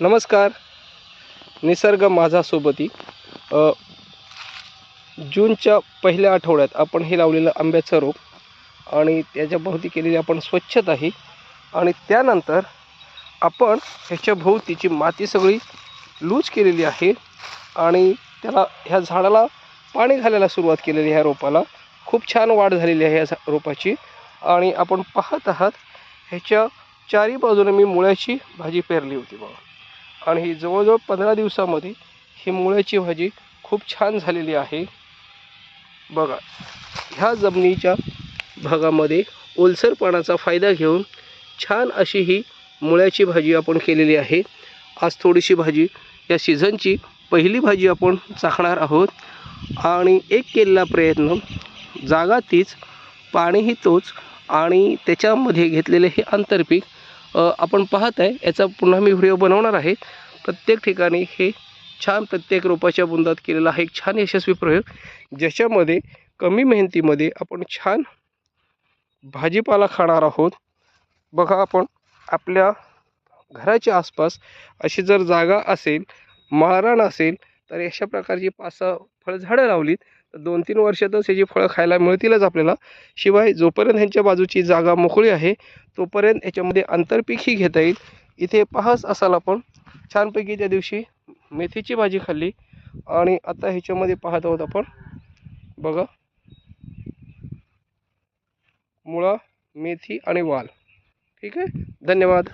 नमस्कार. निसर्ग माझा सोबती जूनच्या पहिल्या आठवड्यात आपण हे लावलेलं आंब्याचं रोप आणि त्याच्या भोवती केलेली आपण स्वच्छता ही आणि त्यानंतर आपण ह्याच्या भोवतीची माती सगळी लूज केलेली आहे आणि त्याला ह्या झाडाला पाणी घालायला सुरुवात केलेली ह्या रोपाला. खूप छान वाढ झालेली आहे या झा- रोपाची आणि आपण पाहत आहात ह्याच्या चारी बाजूने मी मुळ्याची भाजी पेरली होती बाबा आणि ही जवळजवळ पंधरा दिवसामध्ये ही मुळ्याची भाजी खूप छान झालेली आहे. बघा ह्या जमिनीच्या भागामध्ये ओलसरपणाचा फायदा घेऊन छान अशी ही मुळ्याची भाजी आपण केलेली आहे. आज थोडीशी भाजी या सीझनची पहिली भाजी आपण चाखणार आहोत. आणि एक केलेला प्रयत्न जागा तीच पाणीही तोच आणि त्याच्यामध्ये घेतलेले हे आंतरपीक आपण पाहत आहे याचा पुन्हा मी व्हिडिओ बनवणार आहे. प्रत्येक ठिकाणी हे छान प्रत्येक रोपाच्या बुंदात केलेला हा एक छान यशस्वी प्रयोग ज्याच्यामध्ये कमी मेहनतीमध्ये आपण छान भाजीपाला खाणार आहोत. बघा आपण आपल्या घराच्या आसपास अशी जर जागा असेल माळरान असेल तर अशा प्रकारची पाच सहा फळझाडं लावलीत तर दोन तीन वर्षातच ह्याची फळं खायला मिळतीलच आपल्याला. शिवाय जोपर्यंत ह्यांच्या बाजूची जागा मोकळी आहे तोपर्यंत याच्यामध्ये आंतरपीकही घेता येईल. इथे पाहच असाल आपण छानपैकी त्या दिवशी मेथीची भाजी खाल्ली. आणि आता ह्याच्यामध्ये पाहत आहोत आपण बघा. मुळा मेथी आणि वाल. ठीक आहे? धन्यवाद.